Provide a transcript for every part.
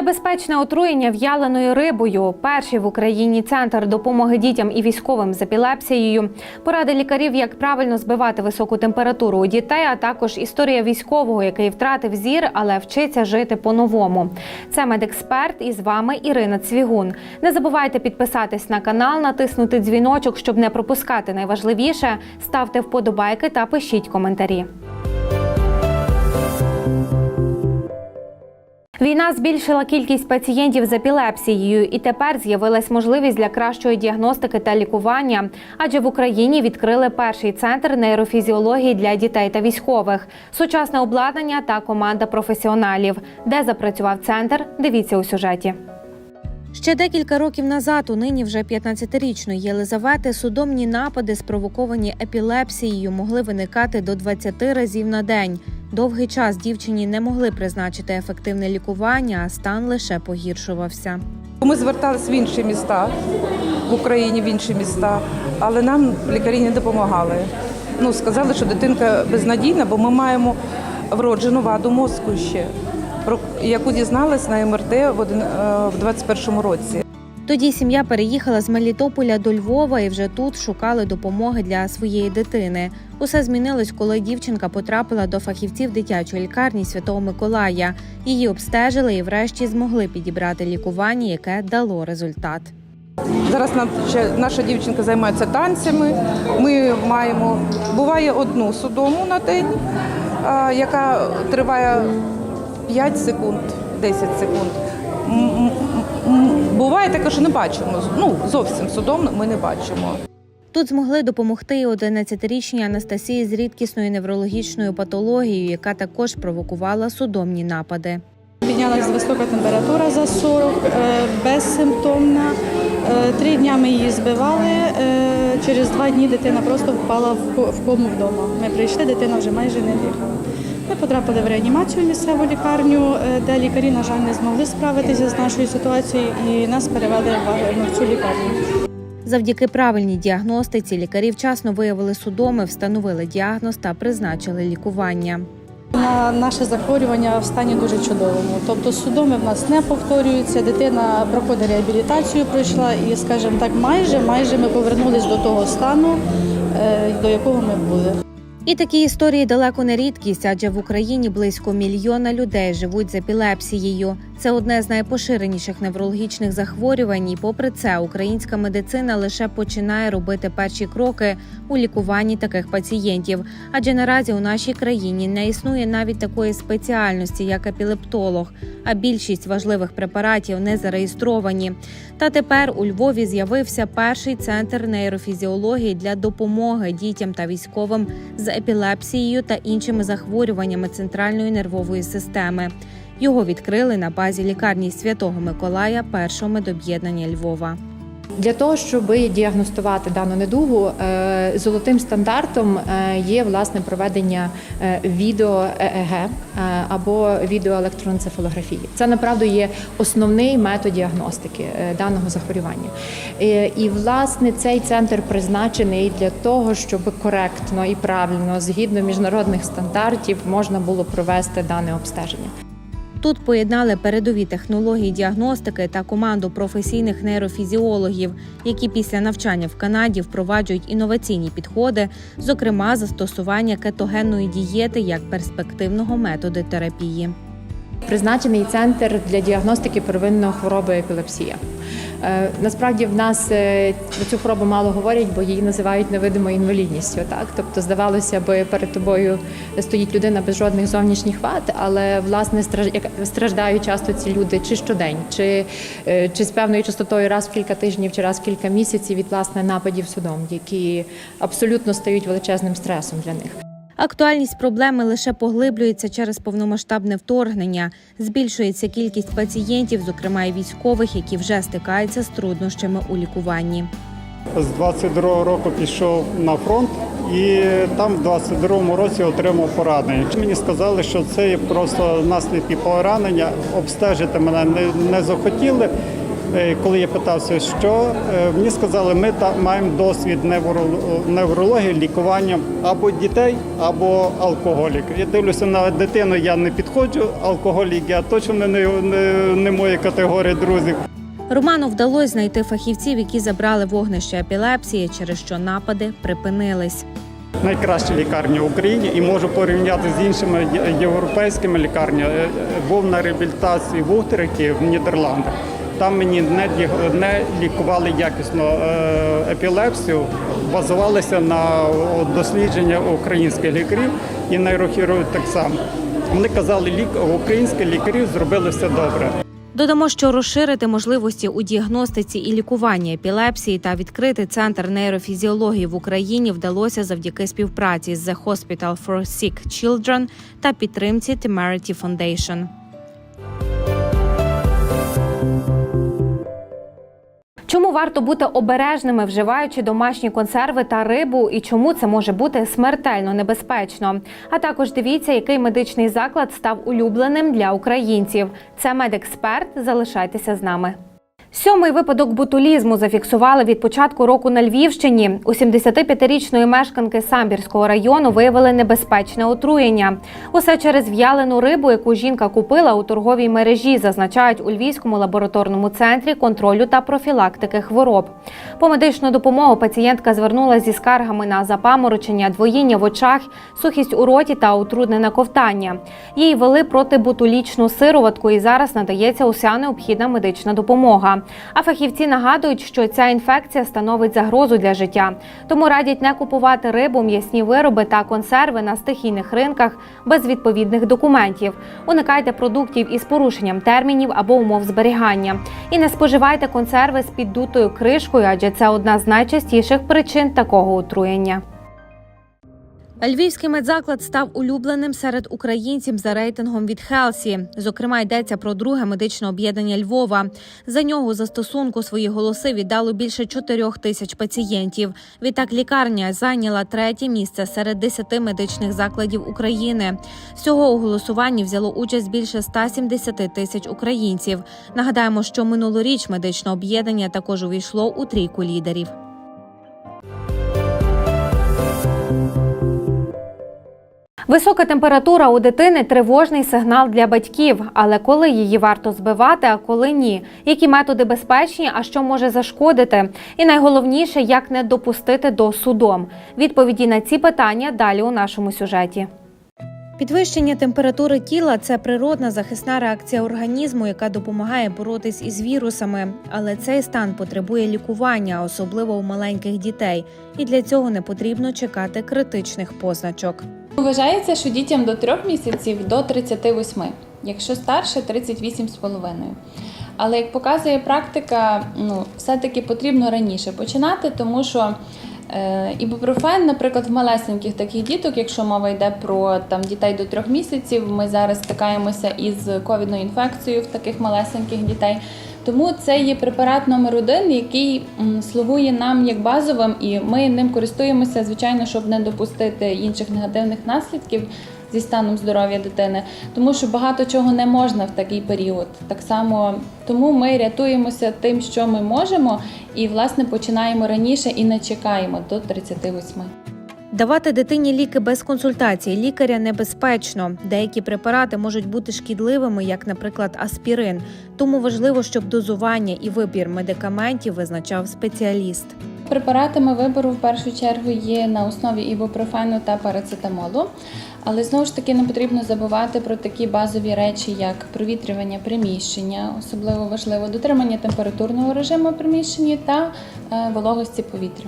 Небезпечне отруєння в'яленою рибою. Перший в Україні центр допомоги дітям і військовим з епілепсією. Поради лікарів, як правильно збивати високу температуру у дітей, а також історія військового, який втратив зір, але вчиться жити по-новому. Це медексперт і з вами Ірина Цвігун. Не забувайте підписатись на канал, натиснути дзвіночок, щоб не пропускати найважливіше. Ставте вподобайки та пишіть коментарі. Війна збільшила кількість пацієнтів з епілепсією, і тепер з'явилась можливість для кращої діагностики та лікування. Адже в Україні відкрили перший центр нейрофізіології для дітей та військових, сучасне обладнання та команда професіоналів. Де запрацював центр? Дивіться у сюжеті. Ще декілька років назад у нині вже 15-річної Єлизавети судомні напади, спровоковані епілепсією, могли виникати до 20 разів на день. Довгий час дівчині не могли призначити ефективне лікування, а стан лише погіршувався. Ми зверталися в інші міста в Україні, в інші міста, але нам лікарі не допомагали. Ну, сказали, що дитинка безнадійна, бо ми маємо вроджену ваду мозку ще, яку дізналась на МРТ в один- е, в 21-му році. Тоді сім'я переїхала з Мелітополя до Львова і вже тут шукали допомоги для своєї дитини. Усе змінилось, коли дівчинка потрапила до фахівців дитячої лікарні Святого Миколая. Її обстежили і врешті змогли підібрати лікування, яке дало результат. Зараз наша дівчинка займається танцями. Ми маємо буває одну судому на день, яка триває 5 секунд, 10 секунд. Буває таке, що не бачимо. Ну зовсім судом ми не бачимо. Тут змогли допомогти і 11-річній Анастасії з рідкісною неврологічною патологією, яка також провокувала судомні напади. Піднялась висока температура за 40, е, безсимптомна. Е, Три дні ми її збивали. е, Через два дні дитина просто впала в кому вдома. Ми прийшли, дитина вже майже не дихала. Потрапили в реанімацію в місцеву лікарню, е, де лікарі, на жаль, не змогли справитися з нашою ситуацією і нас перевели в цю лікарню. Завдяки правильній діагностиці лікарі вчасно виявили судоми, встановили діагноз та призначили лікування. На наше захворювання в стані дуже чудовому. Тобто судоми в нас не повторюються. Дитина проходить реабілітацію, пройшла і, скажімо так, майже майже ми повернулись до того стану, е, до якого ми були. І такі історії далеко не рідкість, адже в Україні близько мільйона людей живуть з епілепсією. Це одне з найпоширеніших неврологічних захворювань. І попри це, українська медицина лише починає робити перші кроки у лікуванні таких пацієнтів. Адже наразі у нашій країні не існує навіть такої спеціальності, як епілептолог, а більшість важливих препаратів не зареєстровані. Та тепер у Львові з'явився перший центр нейрофізіології для допомоги дітям та військовим з епілепсією та іншими захворюваннями центральної нервової системи. Його відкрили на базі лікарні Святого Миколая першого медоб'єднання Львова. Для того, щоб діагностувати дану недугу, е, золотим стандартом е, є власне проведення е, відео ЕЕГ або відеоелектроенцефалографії. Це направду є основний метод діагностики даного захворювання. І власне цей центр призначений для того, щоб коректно і правильно, згідно міжнародних стандартів, можна було провести дане обстеження. Тут поєднали передові технології діагностики та команду професійних нейрофізіологів, які після навчання в Канаді впроваджують інноваційні підходи, зокрема застосування кетогенної дієти як перспективного методу терапії. Призначений центр для діагностики первинної хвороби епілепсія. Е, Насправді в нас е, про цю хворобу мало говорять, бо її називають невидимою інвалідністю. Так, тобто здавалося би, перед тобою стоїть людина без жодних зовнішніх вад, але власне страж- страждають часто ці люди чи щодень, чи, е, чи з певною частотою раз в кілька тижнів, чи раз в кілька місяців від власне нападів судом, які абсолютно стають величезним стресом для них. Актуальність проблеми лише поглиблюється через повномасштабне вторгнення. Збільшується кількість пацієнтів, зокрема і військових, які вже стикаються з труднощами у лікуванні. З 22-го року пішов на фронт і там в 22-му році отримав поранення. Мені сказали, що це просто наслідки поранення. Обстежити мене не, не захотіли. Е, Коли я питався, що е, мені сказали, ми та маємо досвід невро- неврології, лікування або дітей, або алкоголік. Я дивлюся на дитину, я не підходжу. Алкоголік я точно не, не, не моя категорія друзів. Роману вдалося знайти фахівців, які забрали вогнище епілепсії, через що напади припинились. Найкраща лікарня в Україні і можу порівняти з іншими європейськими лікарнями. Е, Був на реабілітації в Утрехті в Нідерландах. Там мені не, лікували якісно е, епілепсію, базувалися на дослідження українських лікарів і нейрохірургів так само. Вони казали, лік українські лікарі зробили все добре. Додамо, що розширити можливості у діагностиці і лікуванні епілепсії та відкрити центр нейрофізіології в Україні вдалося завдяки співпраці з The Hospital for Sick Children та підтримці Temerity Foundation. Чому варто бути обережними, вживаючи домашні консерви та рибу, і чому це може бути смертельно небезпечно? А також дивіться, який медичний заклад став улюбленим для українців. Це медексперт. Залишайтеся з нами. Сьомий випадок ботулізму зафіксували від початку року на Львівщині. У 75-річної мешканки Самбірського району виявили небезпечне отруєння. Усе через в'ялену рибу, яку жінка купила у торговій мережі, зазначають у Львівському лабораторному центрі контролю та профілактики хвороб. По медичну допомогу пацієнтка звернулася зі скаргами на запаморочення, двоїння в очах, сухість у роті та утруднене ковтання. Їй вели протиботулічну сироватку і зараз надається уся необхідна медична допомога. А фахівці нагадують, що ця інфекція становить загрозу для життя. Тому радять не купувати рибу, м'ясні вироби та консерви на стихійних ринках без відповідних документів. Уникайте продуктів із порушенням термінів або умов зберігання. І не споживайте консерви з піддутою кришкою, адже це одна з найчастіших причин такого отруєння. Львівський медзаклад став улюбленим серед українців за рейтингом від Хелсі. Зокрема, йдеться про друге медичне об'єднання Львова. За нього за стосунку свої голоси віддало більше чотирьох тисяч пацієнтів. Відтак лікарня зайняла третє місце серед десяти медичних закладів України. Всього у голосуванні взяло участь більше 170 тисяч українців. Нагадаємо, що минулоріч медичне об'єднання також увійшло у трійку лідерів. Висока температура у дитини тривожний сигнал для батьків. Але коли її варто збивати, а коли ні? Які методи безпечні, а що може зашкодити? І найголовніше, як не допустити до судом. Відповіді на ці питання далі у нашому сюжеті. Підвищення температури тіла це природна захисна реакція організму, яка допомагає боротись із вірусами. Але цей стан потребує лікування, особливо у маленьких дітей, і для цього не потрібно чекати критичних позначок. Вважається, що дітям до 3 місяців до 38, якщо старше 38,5. Але як показує практика, ну, все-таки потрібно раніше починати, тому що е, ібупрофен, наприклад, в малесеньких таких діток, якщо мова йде про там, дітей до 3 місяців, ми зараз стикаємося із ковідною інфекцією в таких малесеньких дітей. Тому це є препарат номер один, який слугує нам як базовим, і ми ним користуємося, звичайно, щоб не допустити інших негативних наслідків зі станом здоров'я дитини, тому що багато чого не можна в такий період. Так само тому ми рятуємося тим, що ми можемо, і власне починаємо раніше і не чекаємо до 38. Давати дитині ліки без консультації лікаря небезпечно. Деякі препарати можуть бути шкідливими, як, наприклад, аспірин. Тому важливо, щоб дозування і вибір медикаментів визначав спеціаліст. Препаратами вибору в першу чергу є на основі ібупрофену та парацетамолу. Але знову ж таки не потрібно забувати про такі базові речі, як провітрювання приміщення, особливо важливо дотримання температурного режиму в приміщенні та е, вологості повітря.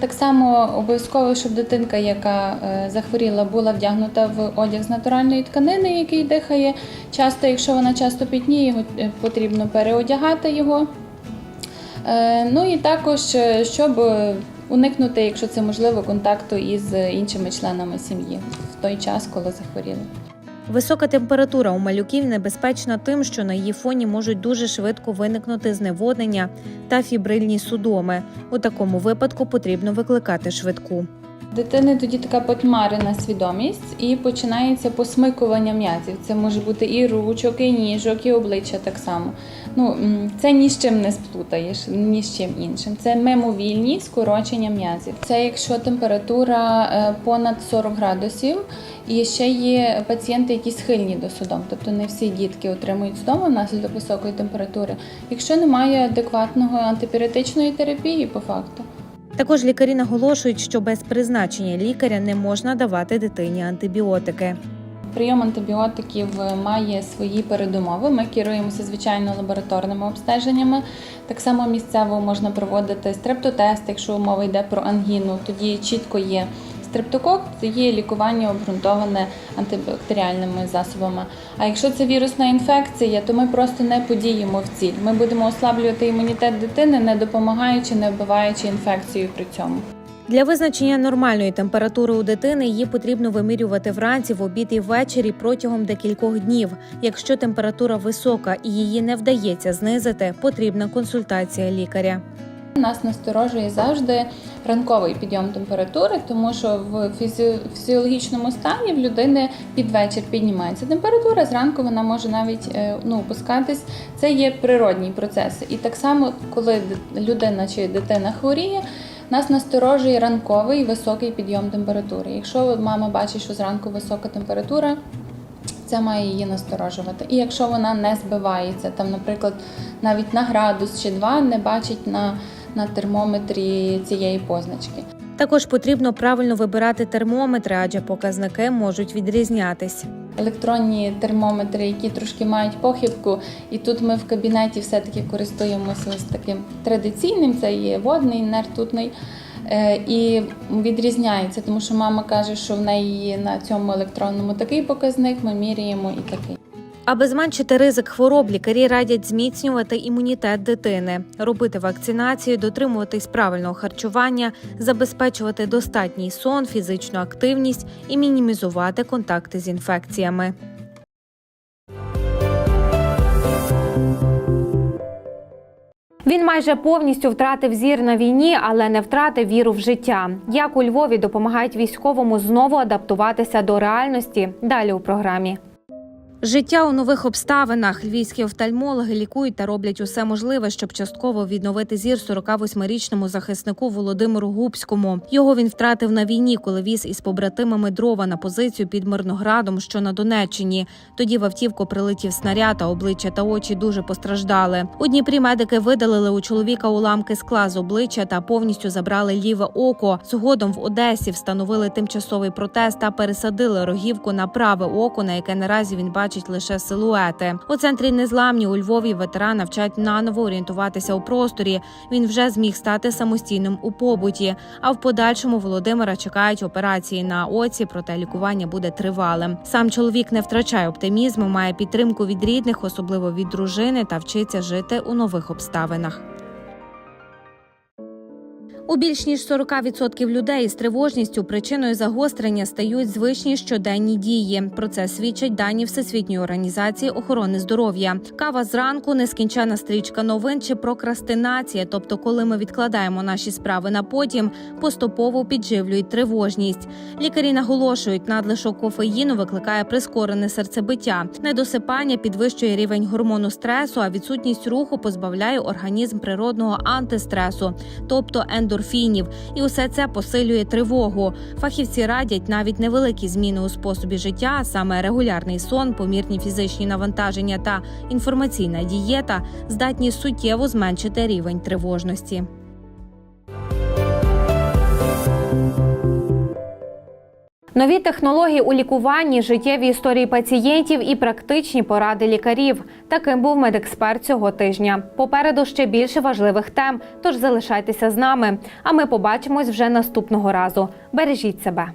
Так само обов'язково, щоб дитинка, яка е, захворіла, була вдягнута в одяг з натуральної тканини, який дихає. Часто, якщо вона часто пітніє, його е, потрібно переодягати його. Е, Ну і також, щоб уникнути, якщо це можливо, контакту із іншими членами сім'ї в той час, коли захворіли. Висока температура у малюків небезпечна тим, що на її фоні можуть дуже швидко виникнути зневоднення та фібрильні судоми. У такому випадку потрібно викликати швидку. Дитини тоді така потьмарена свідомість і починається посмикування м'язів. Це може бути і ручок, і ніжок, і обличчя так само. Ну, це ні з чим не сплутаєш, ні з чим іншим. Це мимовільні скорочення м'язів. Це якщо температура е, понад 40 градусів, і ще є пацієнти, які схильні до судом. Тобто не всі дітки отримують судоми внаслідок високої температури, якщо немає адекватного антипіретичної терапії, по факту. Також лікарі наголошують, що без призначення лікаря не можна давати дитині антибіотики. Прийом антибіотиків має свої передумови. Ми керуємося звичайно лабораторними обстеженнями. Так само місцево можна проводити стрептотест, якщо мова йде про ангіну. Тоді чітко є стрептокок, це є лікування обґрунтоване антибактеріальними засобами. А якщо це вірусна інфекція, то ми просто не подіємо в ціль. Ми будемо ослаблювати імунітет дитини, не допомагаючи, не вбиваючи інфекцію при цьому. Для визначення нормальної температури у дитини її потрібно вимірювати вранці, в обід і ввечері протягом декількох днів. Якщо температура висока і її не вдається знизити, потрібна консультація лікаря. Нас насторожує завжди ранковий підйом температури, тому що в фізі- фізіологічному стані в людини під вечір піднімається температура. Зранку вона може навіть е, ну, опускатись. Це є природній процес. І так само, коли людина чи дитина хворіє. Нас насторожує ранковий високий підйом температури. Якщо мама бачить, що зранку висока температура, це має її насторожувати. І якщо вона не збивається, там, наприклад, навіть на градус чи два не бачить на, на термометрі цієї позначки. Також потрібно правильно вибирати термометри, адже показники можуть відрізнятись. Електронні термометри, які трошки мають похибку, і тут ми в кабінеті все-таки користуємося ось таким традиційним, це є водний, нертутний. Е, І відрізняється, тому що мама каже, що в неї на цьому електронному такий показник, ми міряємо і такий. Аби зменшити ризик хвороб, лікарі радять зміцнювати імунітет дитини, робити вакцинацію, дотримуватись правильного харчування, забезпечувати достатній сон, фізичну активність і мінімізувати контакти з інфекціями. Він майже повністю втратив зір на війні, але не втратив віру в життя. Як у Львові допомагають військовому знову адаптуватися до реальності? Далі у програмі. Життя у нових обставинах. Львівські офтальмологи лікують та роблять усе можливе, щоб частково відновити зір 48-річному захиснику Володимиру Губському. Його він втратив на війні, коли віз із побратимами дрова на позицію під Мирноградом, що на Донеччині. Тоді в автівку прилетів снаряд, а обличчя та очі дуже постраждали. У Дніпрі медики видалили у чоловіка уламки скла з обличчя та повністю забрали ліве око. Згодом в Одесі встановили тимчасовий протез та пересадили рогівку на праве око, на яке наразі він бачить лише силуети. У центрі незламні у Львові ветерана вчать наново орієнтуватися у просторі. Він вже зміг стати самостійним у побуті. А в подальшому Володимира чекають операції на оці, проте лікування буде тривалим. Сам чоловік не втрачає оптимізму, має підтримку від рідних, особливо від дружини, та вчиться жити у нових обставинах. У більш ніж 40% людей з тривожністю причиною загострення стають звичні щоденні дії. Про це свідчать дані Всесвітньої організації охорони здоров'я. Кава зранку, нескінчена стрічка новин чи прокрастинація, тобто, коли ми відкладаємо наші справи на потім, поступово підживлюють тривожність. Лікарі наголошують, надлишок кофеїну викликає прискорене серцебиття. Недосипання підвищує рівень гормону стресу, а відсутність руху позбавляє організм природного антистресу, тобто ендорфінів. І усе це посилює тривогу. Фахівці радять навіть невеликі зміни у способі життя, а саме регулярний сон, помірні фізичні навантаження та інформаційна дієта, здатні суттєво зменшити рівень тривожності. Нові технології у лікуванні, життєві історії пацієнтів і практичні поради лікарів. Таким був медексперт цього тижня. Попереду ще більше важливих тем. Тож залишайтеся з нами. А ми побачимось вже наступного разу. Бережіть себе.